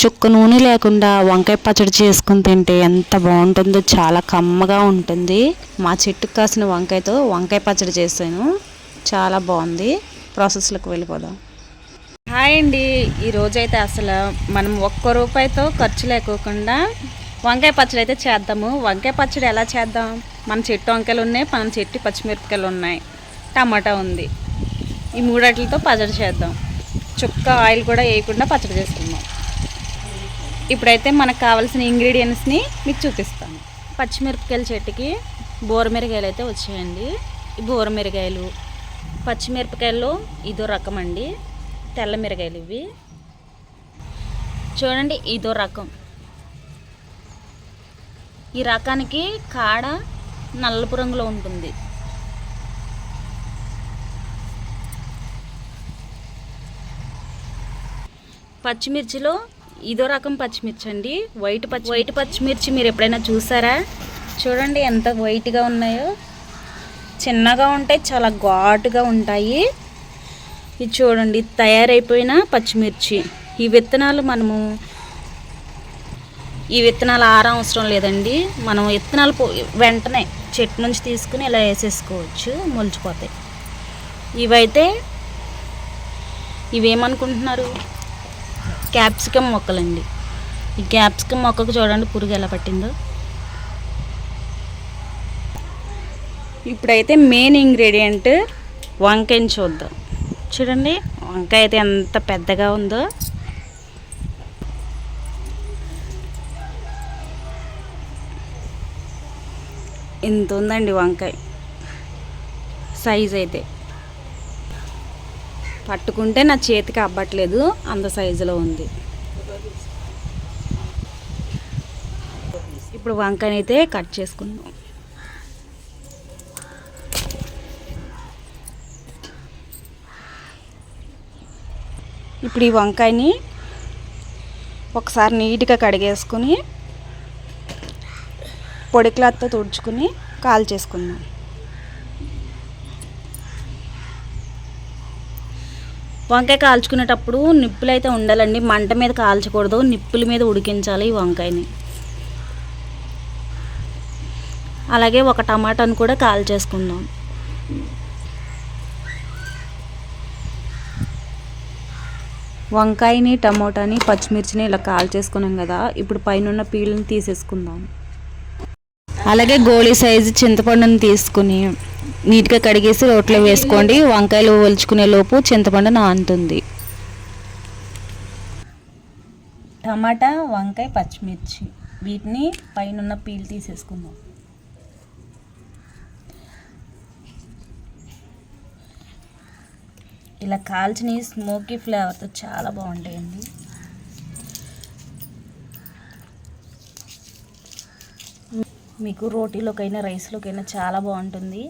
చుక్క నూనె లేకుండా వంకాయ పచ్చడి చేసుకుని తింటే ఎంత బాగుంటుందో చాలా కమ్మగా ఉంటుంది. మా చెట్టుకు కాసిన వంకాయతో వంకాయ పచ్చడి చేశాను. చాలా బాగుంది. ప్రాసెస్లకు వెళ్ళిపోదాం. హాయ్ అండి. ఈరోజైతే అసలు మనం ఒక్క రూపాయితో ఖర్చు లేకోకుండా వంకాయ పచ్చడి అయితే చేద్దాము. వంకాయ పచ్చడి ఎలా చేద్దాం? మన చెట్టు వంకాయలు ఉన్నాయి మన చెట్టు పచ్చిమిరపకాయలు ఉన్నాయి. టమాటా ఉంది. ఈ మూడాటిలతో పచ్చడి చేద్దాం. చుక్క ఆయిల్ కూడా వేయకుండా పచ్చడి చేసుకుందాం. ఇప్పుడైతే మనకు కావాల్సిన ఇంగ్రీడియంట్స్ని మీకు చూపిస్తాను. పచ్చిమిరపకాయల చెట్టుకి బోరమిరకాయలు అయితే వచ్చాయండి. ఈ బోరమిరకాయలు పచ్చిమిరపకాయల్లో ఇదో రకం అండి. తెల్ల మిరకాయలు ఇవి. చూడండి ఇదో రకం. ఈ రకానికి కాడ నల్లపు రంగులో ఉంటుంది. పచ్చిమిర్చిలో ఇదో రకం పచ్చిమిర్చి అండి వైట్ పచ్చి వైట్ పచ్చిమిర్చి మీరు ఎప్పుడైనా చూసారా? చూడండి ఎంత వైట్గా ఉన్నాయో. చిన్నగా ఉంటాయి చాలా ఘాటుగా ఉంటాయి. ఇది చూడండి తయారైపోయిన పచ్చిమిర్చి. ఈ విత్తనాలు మనము ఈ విత్తనాలు ఆరా అవసరం లేదండి. మనం విత్తనాలు వెంటనే చెట్టు నుంచి తీసుకుని ఇలా వేసేసుకోవచ్చు మొలిచిపోతాయి. ఇవైతే ఇవేమనుకుంటున్నారు? క్యాప్సికమ్ మొక్కలండి. ఈ క్యాప్సికమ్ మొక్కకు చూడండి పురుగు ఎలా పట్టిందో. ఇప్పుడైతే మెయిన్ ఇంగ్రీడియంట్ వంకాయని చూద్దాం. చూడండి వంకాయ అయితే ఎంత పెద్దగా ఉందో. ఇంత ఉందండి వంకాయ. సైజ్ అయితే. పట్టుకుంటే నా చేతికి అవ్వట్లేదు అంత సైజులో ఉంది. ఇప్పుడు వంకాయని అయితే కట్ చేసుకుందాం. ఇప్పుడు ఈ వంకాయని ఒకసారి నీట్గా కడిగేసుకుని పొడి క్లాత్తో తుడుచుకుని కాల్ చేసుకుందాం. వంకాయ కాల్చుకునేటప్పుడు నిప్పులు అయితే ఉండాలండి. మంట మీద కాల్చకూడదు. నిప్పుల మీద ఉడికించాలి ఈ వంకాయని. అలాగే ఒక టమాటాను కూడా కాల్చేసుకుందాం. వంకాయని టమోటాని పచ్చిమిర్చిని ఇలా కాల్చేసుకున్నాం కదా. ఇప్పుడు పైన పీళ్ళని తీసేసుకుందాం. అలాగే గోళీ సైజు చింతపండుని తీసుకుని నీట్గా కడిగేసి రోట్లో వేసుకోండి. వంకాయలు ఒలుచుకునే లోపు చింతపండు నానుతుంది. టమాటా వంకాయ పచ్చిమిర్చి. వీటిని పైన పీల్ తీసేసుకుందాం. ఇలా కాల్చిన స్మోకీ ఫ్లేవర్తో చాలా బాగుంటాయండి. మీకు రోటీలోకైనా రైస్లోకైనా చాలా బాగుంటుంది.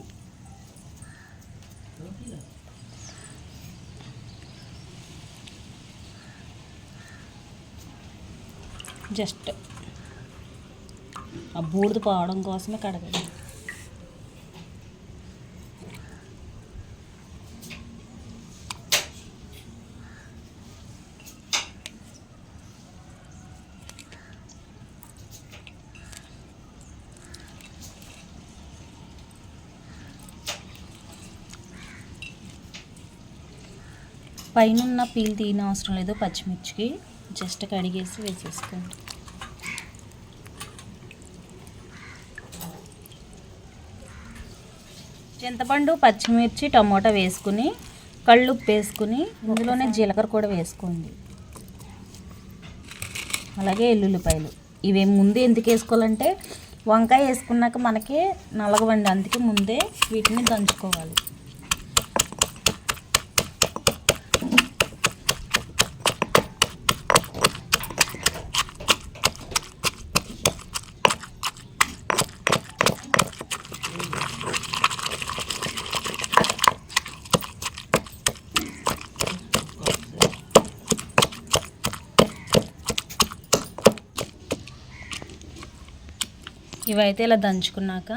జస్ట్ ఆ బూడిద పోవడం కోసమే కడగండి పైన పీల్ తీయన అవసరం లేదు పచ్చిమిర్చికి జస్ట్ కడిగేసి వేసేసుకోండి. చింతపండు పచ్చిమిర్చి టమోటా వేసుకుని కళ్ళు ఉప్పు వేసుకుని ఇందులోనే జీలకర్ర కూడా వేసుకోండి. అలాగే ఎల్లుల్లిపాయలు. ఇవి ముందు ఎందుకు వేసుకోవాలంటే వంకాయ వేసుకున్నాక మనకి నలగవండి. అందుకే ముందే వీటిని దంచుకోవాలి. ఇవైతే ఇలా దంచుకున్నాక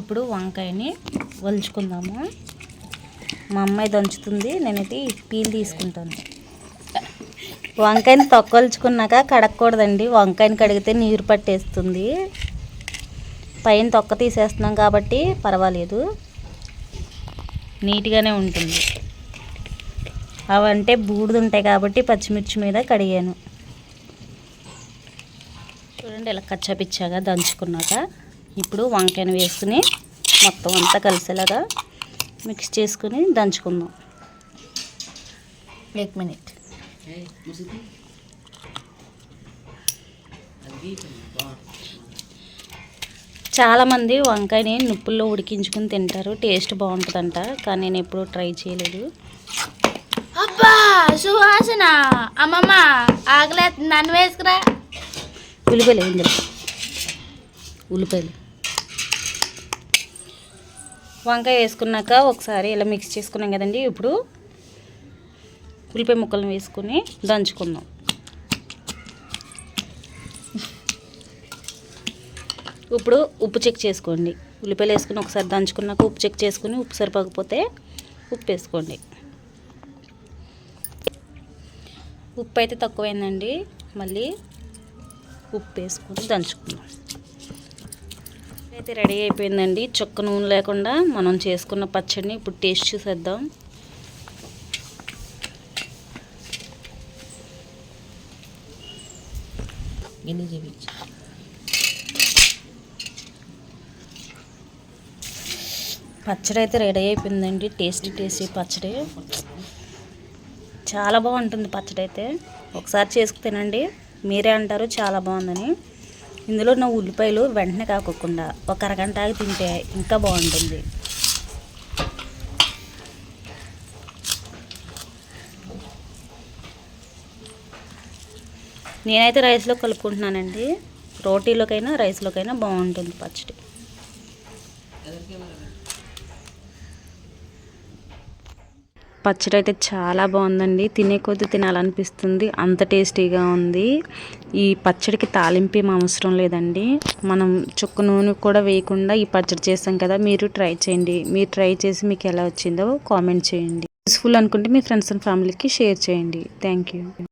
ఇప్పుడు వంకాయని వలుచుకుందాము మా అమ్మాయి దంచుతుంది నేనైతే పీల్ తీసుకుంటాను. వంకాయని తొక్కలుచుకున్నాక కడగకూడదండి వంకాయని కడిగితే నీరు పట్టేస్తుంది. పైన తొక్క తీసేస్తున్నాం కాబట్టి పర్వాలేదు. నీట్గానే ఉంటుంది. అవంటే బూడిద ఉంటాయి కాబట్టి పచ్చిమిర్చి మీద కడిగాను. చూడండి ఇలా కచ్చపిచ్చాగా దంచుకున్నాక. ఇప్పుడు వంకాయను వేసుకుని మొత్తం అంతా కలిసేలాగా మిక్స్ చేసుకుని దంచుకుందాం. ఎయిట్ మినిట్ చాలామంది వంకాయని నిప్పుల్లో ఉడికించుకుని తింటారు. టేస్ట్ బాగుంటుందంట. కానీ నేను ఎప్పుడు ట్రై చేయలేదు. అబ్బా సుహాసన అమ్మమ్మ ఆగలే నన్ను వేసుకురా. ఉల్లిపాయలు ఇందులో ఉల్లిపాయలు. వంకాయ వేసుకున్నాక ఒకసారి ఇలా మిక్స్ చేసుకున్నాం కదండి ఇప్పుడు ఉల్లిపాయ ముక్కలను వేసుకుని దంచుకుందాం. ఇప్పుడు ఉప్పు చెక్ చేసుకోండి. ఉల్లిపాయలు వేసుకుని ఒకసారి దంచుకున్నాక ఉప్పు చెక్ చేసుకుని ఉప్పు సరిపోకపోతే ఉప్పు వేసుకోండి. ఉప్పు అయితే తక్కువైందండి మళ్ళీ ఉప్పు వేసుకొని దంచుకుందాం. అయితే రెడీ అయిపోయిందండి. చొక్క నూనె లేకుండా మనం చేసుకున్న పచ్చడిని ఇప్పుడు టేస్ట్ చూసేద్దాం. పచ్చడి అయితే రెడీ అయిపోయిందండి. టేస్టీ టేస్టీ పచ్చడి. చాలా బాగుంటుంది పచ్చడి అయితే. ఒకసారి చేసుకు తినండి. మీరే అంటారు చాలా బాగుందని. ఇందులో నా ఉల్లిపాయలు వెంటనే కాకుండా ఒక అరగంట ఆగి తింటే ఇంకా బాగుంటుంది. నేనైతే రైస్లో కలుపుకుంటున్నానండి. రోటీలోకైనా రైస్లోకైనా బాగుంటుంది పచ్చడి. పచ్చడి అయితే చాలా బాగుందండి. తినే కొద్దీ తినాలనిపిస్తుంది. అంత టేస్టీగా ఉంది. ఈ పచ్చడికి తాలింపు ఏం అవసరం లేదండి. మనం చుక్క నూనె కూడా వేయకుండా ఈ పచ్చడి చేస్తాం కదా మీరు ట్రై చేయండి. మీరు ట్రై చేసి మీకు ఎలా వచ్చిందో కామెంట్ చేయండి. యూస్ఫుల్ అనుకుంటే మీ ఫ్రెండ్స్ అండ్ ఫ్యామిలీకి షేర్ చేయండి. Thank you.